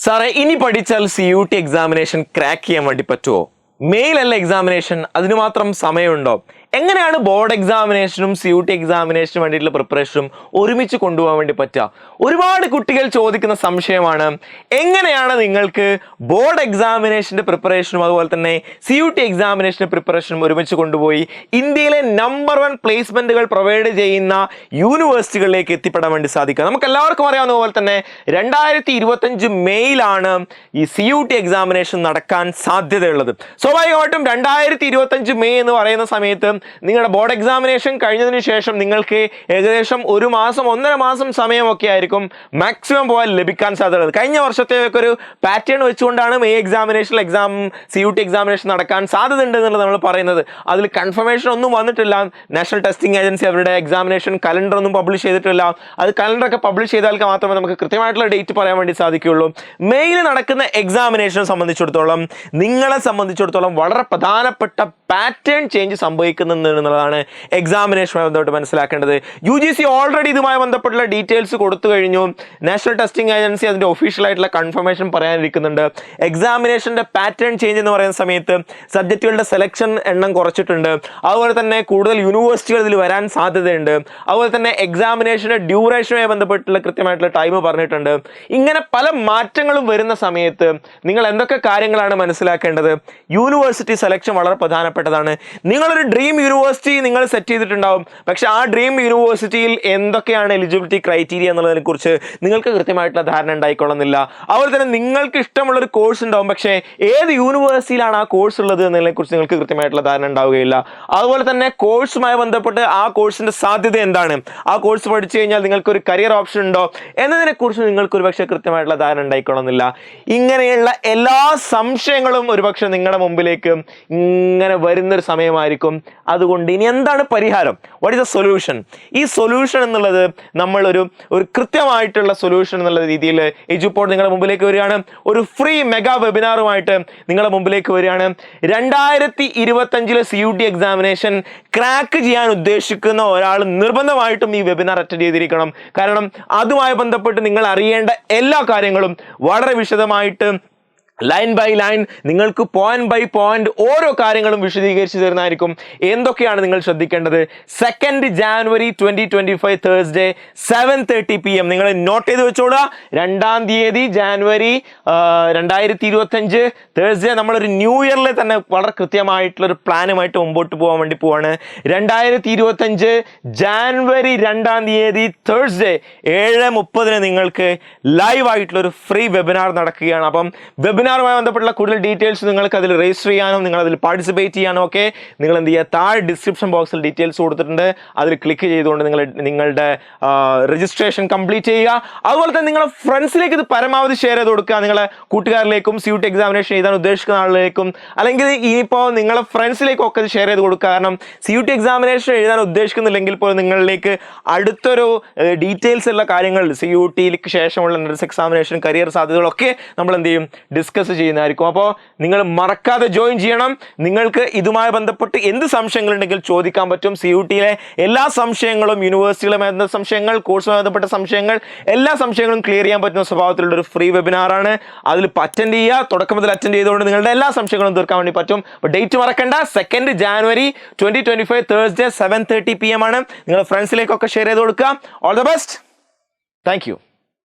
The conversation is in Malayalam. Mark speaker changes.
Speaker 1: സാറേ ഇനി പഠിച്ചാൽ C U T examination crack ചെയ്യാൻ വേണ്ടി പറ്റുമോ മെയിലല്ല എക്സാമിനേഷൻ അതിന് മാത്രം സമയമുണ്ടോ? എങ്ങനെയാണ് ബോർഡ് എക്സാമിനേഷനും സി യു ടി എക്സാമിനേഷനും വേണ്ടിയിട്ടുള്ള പ്രിപ്പറേഷനും ഒരുമിച്ച് കൊണ്ടുപോകാൻ വേണ്ടി പറ്റുക? ഒരുപാട് കുട്ടികൾ ചോദിക്കുന്ന സംശയമാണ് എങ്ങനെയാണ് നിങ്ങൾക്ക് ബോർഡ് എക്സാമിനേഷന്റെ പ്രിപ്പറേഷനും അതുപോലെ തന്നെ സി യു ടി എക്സാമിനേഷന്റെ പ്രിപ്പറേഷനും ഒരുമിച്ച് കൊണ്ടുപോയി ഇന്ത്യയിലെ നമ്പർ വൺ പ്ലേസ്മെന്റുകൾ പ്രൊവൈഡ് ചെയ്യുന്ന യൂണിവേഴ്സിറ്റികളിലേക്ക് എത്തിപ്പെടാൻ വേണ്ടി സാധിക്കുക? നമുക്ക് എല്ലാവർക്കും അറിയാവുന്ന പോലെ തന്നെ രണ്ടായിരത്തി ഇരുപത്തഞ്ച് മെയ്യിലാണ് ഈ സി യു ടി എക്സാമിനേഷൻ നടക്കാൻ സാധ്യതയുള്ളത്. സ്വാഭാവികമായിട്ടും രണ്ടായിരത്തി ഇരുപത്തഞ്ച് മെയ് എന്ന് പറയുന്ന സമയത്ത് നിങ്ങളുടെ ബോർഡ് എക്സാമിനേഷൻ കഴിഞ്ഞതിന് ശേഷം നിങ്ങൾക്ക് ഏകദേശം ഒരു മാസം ഒന്നര മാസം സമയമൊക്കെ ആയിരിക്കും മാക്സിമം പോകാൻ ലഭിക്കാൻ സാധ്യതയുള്ളത്. കഴിഞ്ഞ വർഷത്തേക്ക് ഒരു പാറ്റേൺ വെച്ചുകൊണ്ടാണ് May examination exam C U T examination നടക്കാൻ സാധ്യത ഉണ്ട് എന്നുള്ളത് നമ്മൾ പറയുന്നത്. അതിൽ കൺഫർമേഷൻ ഒന്നും വന്നിട്ടില്ല. നാഷണൽ ടെസ്റ്റിംഗ് ഏജൻസി അവരുടെ എക്സാമിനേഷൻ കലണ്ടർ ഒന്നും പബ്ലിഷ് ചെയ്തിട്ടില്ല. അത് കലണ്ടറൊക്കെ പബ്ലിഷ് ചെയ്താൽ മാത്രമേ നമുക്ക് കൃത്യമായിട്ടുള്ള ഡേറ്റ് പറയാൻ വേണ്ടി സാധിക്കുകയുള്ളൂ. മെയിൽ നടക്കുന്ന എക്സാമിനേഷനെ സംബന്ധിച്ചിടത്തോളം നിങ്ങളെ സംബന്ധിച്ചിടത്തോളം വളരെ പ്രധാനപ്പെട്ട പാറ്റേൺ ചേഞ്ച് സംഭവിക്കുന്നുണ്ട് എന്നുള്ളതാണ് എക്സാമിനേഷനുമായി ബന്ധപ്പെട്ട് മനസ്സിലാക്കേണ്ടത്. യു ജി സി ഓൾറെഡി ഇതുമായി ബന്ധപ്പെട്ടുള്ള ഡീറ്റെയിൽസ് കൊടുത്തു കഴിഞ്ഞു. നാഷണൽ ടെസ്റ്റിംഗ് ഏജൻസി അതിന്റെ ഒഫീഷ്യൽ ആയിട്ടുള്ള കൺഫർമേഷൻ പറയാനിരിക്കുന്നുണ്ട്. എക്സാമിനേഷന്റെ പാറ്റേൺ ചേഞ്ച് എന്ന് പറയുന്ന സമയത്ത് സബ്ജക്റ്റുകളുടെ സെലക്ഷൻ എണ്ണം കുറച്ചിട്ടുണ്ട്. അതുപോലെ തന്നെ കൂടുതൽ യൂണിവേഴ്സിറ്റികൾ ഇതിൽ വരാൻ സാധ്യതയുണ്ട്. അതുപോലെ തന്നെ എക്സാമിനേഷന്റെ ഡ്യൂറേഷനുമായി ബന്ധപ്പെട്ടുള്ള കൃത്യമായിട്ടുള്ള ടൈം പറഞ്ഞിട്ടുണ്ട്. ഇങ്ങനെ പല മാറ്റങ്ങളും വരുന്ന സമയത്ത് നിങ്ങൾ എന്തൊക്കെ കാര്യങ്ങളാണ് മനസ്സിലാക്കേണ്ടത്? യൂണിവേഴ്സിറ്റി സെലക്ഷൻ വളരെ പ്രധാനപ്പെട്ടതാണ്. നിങ്ങളൊരു ഡ്രീം യൂണിവേഴ്സിറ്റി നിങ്ങൾ സെറ്റ് ചെയ്തിട്ടുണ്ടാവും. പക്ഷെ ആ ഡ്രീം യൂണിവേഴ്സിറ്റിയിൽ എന്തൊക്കെയാണ് എലിജിബിലിറ്റി ക്രൈറ്റീരിയ എന്നുള്ളതിനെ കുറിച്ച് നിങ്ങൾക്ക് കൃത്യമായിട്ടുള്ള ധാരണ ഉണ്ടായിക്കൊള്ളുന്നില്ല. അതുപോലെ തന്നെ നിങ്ങൾക്ക് ഇഷ്ടമുള്ള ഒരു കോഴ്സ് ഉണ്ടാവും. പക്ഷേ ഏത് യൂണിവേഴ്സിറ്റിയിലാണ് ആ കോഴ്സ് ഉള്ളത് എന്നതിനെ കുറിച്ച് നിങ്ങൾക്ക് കൃത്യമായിട്ടുള്ള ധാരണ ഉണ്ടാവുകയില്ല. അതുപോലെ തന്നെ കോഴ്സുമായി ബന്ധപ്പെട്ട് ആ കോഴ്സിന്റെ സാധ്യത എന്താണ്? ആ കോഴ്സ് പഠിച്ചു കഴിഞ്ഞാൽ നിങ്ങൾക്ക് ഒരു കരിയർ ഓപ്ഷൻ ഉണ്ടോ? എന്നതിനെ കുറിച്ച് നിങ്ങൾക്ക് ഒരു പക്ഷേ കൃത്യമായിട്ടുള്ള ധാരണ ഉണ്ടായിക്കൊള്ളുന്നില്ല. ഇങ്ങനെയുള്ള എല്ലാ സംശയങ്ങളും ഒരുപക്ഷെ നിങ്ങളുടെ മുമ്പിലേക്ക് ഇങ്ങനെ വരുന്നൊരു സമയമായിരിക്കും. അതുകൊണ്ട് ഇനി എന്താണ് പരിഹാരം? വാട്ട് ഇസ് എ സൊല്യൂഷൻ ഈ സൊല്യൂഷൻ എന്നുള്ളത് നമ്മളൊരു ഒരു കൃത്യമായിട്ടുള്ള സൊല്യൂഷൻ എന്നുള്ള രീതിയിൽ എജുപോർട്ട് നിങ്ങളുടെ മുമ്പിലേക്ക് വരികയാണ്. ഒരു ഫ്രീ മെഗാ വെബിനാറുമായിട്ട് നിങ്ങളുടെ മുമ്പിലേക്ക് വരികയാണ്. രണ്ടായിരത്തി ഇരുപത്തഞ്ചിലെ C U T examination crack ചെയ്യാൻ ഉദ്ദേശിക്കുന്ന ഒരാൾ നിർബന്ധമായിട്ടും ഈ വെബിനാർ അറ്റൻഡ് ചെയ്തിരിക്കണം. കാരണം അതുമായി ബന്ധപ്പെട്ട് നിങ്ങൾ അറിയേണ്ട എല്ലാ കാര്യങ്ങളും വളരെ വിശദമായിട്ട് ലൈൻ ബൈ ലൈൻ നിങ്ങൾക്ക് പോയിന്റ് ബൈ പോയിന്റ് ഓരോ കാര്യങ്ങളും വിശദീകരിച്ച് തരുന്നതായിരിക്കും. എന്തൊക്കെയാണ് നിങ്ങൾ ശ്രദ്ധിക്കേണ്ടത്? Second January twenty twenty five Thursday seven thirty P M നിങ്ങൾ നോട്ട് ചെയ്ത് വെച്ചോളുക. രണ്ടാം തീയതി ജാനുവരി രണ്ടായിരത്തി ഇരുപത്തഞ്ച് തേഴ്സ്ഡേ നമ്മളൊരു ന്യൂ ഇയറിൽ തന്നെ വളരെ കൃത്യമായിട്ടുള്ള ഒരു പ്ലാനുമായിട്ട് മുമ്പോട്ട് പോകാൻ വേണ്ടി പോവാണ്. രണ്ടായിരത്തി ഇരുപത്തഞ്ച് ജാനുവരി രണ്ടാം തീയതി തേഴ്സ്ഡേ ഏഴ് മുപ്പതിന് നിങ്ങൾക്ക് ലൈവ് ആയിട്ടുള്ള ഒരു ഫ്രീ വെബിനാർ നടക്കുകയാണ്. അപ്പം വെബിനാർ വെബിനാറുമായി ബന്ധപ്പെട്ടുള്ള കൂടുതൽ ഡീറ്റെയിൽസ് നിങ്ങൾക്ക് അതിൽ രജിസ്റ്റർ ചെയ്യാനും നിങ്ങൾ അതിൽ പാർട്ടിസിപ്പേറ്റ് ചെയ്യാനും ഒക്കെ നിങ്ങൾ എന്ത് ചെയ്യുക? താഴെ ഡിസ്ക്രിപ്ഷൻ ബോക്സിൽ ഡീറ്റെയിൽസ് കൊടുത്തിട്ടുണ്ട്. അതിൽ ക്ലിക്ക് ചെയ്തുകൊണ്ട് നിങ്ങൾ നിങ്ങളുടെ രജിസ്ട്രേഷൻ കംപ്ലീറ്റ് ചെയ്യുക. അതുപോലെ തന്നെ നിങ്ങളുടെ ഫ്രണ്ട്സിലേക്ക് ഇത് പരമാവധി ഷെയർ ചെയ്ത് കൊടുക്കുക. നിങ്ങളെ കൂട്ടുകാരിലേക്കും സി ടി എക്സാമിനേഷൻ എഴുതാൻ ഉദ്ദേശിക്കുന്ന ആളിലേക്കും അല്ലെങ്കിൽ ഇനിയിപ്പോൾ നിങ്ങളെ ഫ്രണ്ട്സിലേക്കും ഒക്കെ ഷെയർ ചെയ്ത് കൊടുക്കുക. കാരണം സി യു ടി എക്സാമിനേഷൻ എഴുതാൻ ഉദ്ദേശിക്കുന്നില്ലെങ്കിൽ പോലും നിങ്ങളിലേക്ക് അടുത്തൊരു ഡീറ്റെയിൽസ് ഉള്ള കാര്യങ്ങൾ സി യു ടിക്ക് ശേഷമുള്ള എൻട്രൻസ് എക്സാമിനേഷൻ കരിയർ സാധ്യതകളൊക്കെ നമ്മൾ എന്ത് ചെയ്യും? ഡിസ്കസ് ചെയ്യുന്നതായിരിക്കും. അപ്പോൾ നിങ്ങൾ മറക്കാതെ ജോയിൻ ചെയ്യണം. നിങ്ങൾക്ക് ഇതുമായി ബന്ധപ്പെട്ട് എന്ത് സംശയങ്ങളുണ്ടെങ്കിൽ ചോദിക്കാൻ പറ്റും. സി യു ടിയിലെ എല്ലാ സംശയങ്ങളും യൂണിവേഴ്സിറ്റികളുമായി ബന്ധപ്പെട്ട സംശയങ്ങൾ കോഴ്സുമായി ബന്ധപ്പെട്ട സംശയങ്ങൾ എല്ലാ സംശയങ്ങളും ക്ലിയർ ചെയ്യാൻ പറ്റുന്ന സ്വഭാവത്തിലുള്ള ഒരു ഫ്രീ വെബിനാറാണ് അതിൽ അറ്റൻഡ് ചെയ്യുക. തുടക്കം മുതൽ അറ്റൻഡ് ചെയ്തുകൊണ്ട് നിങ്ങളുടെ എല്ലാ സംശയങ്ങളും തീർക്കാൻ വേണ്ടി പറ്റും. ഡേറ്റ് മറക്കണ്ട. Second January twenty twenty five Thursday seven thirty P M ആണ്. നിങ്ങൾ ഫ്രണ്ട്സിലേക്കൊക്കെ ഷെയർ ചെയ്ത് കൊടുക്കുക. All the best thank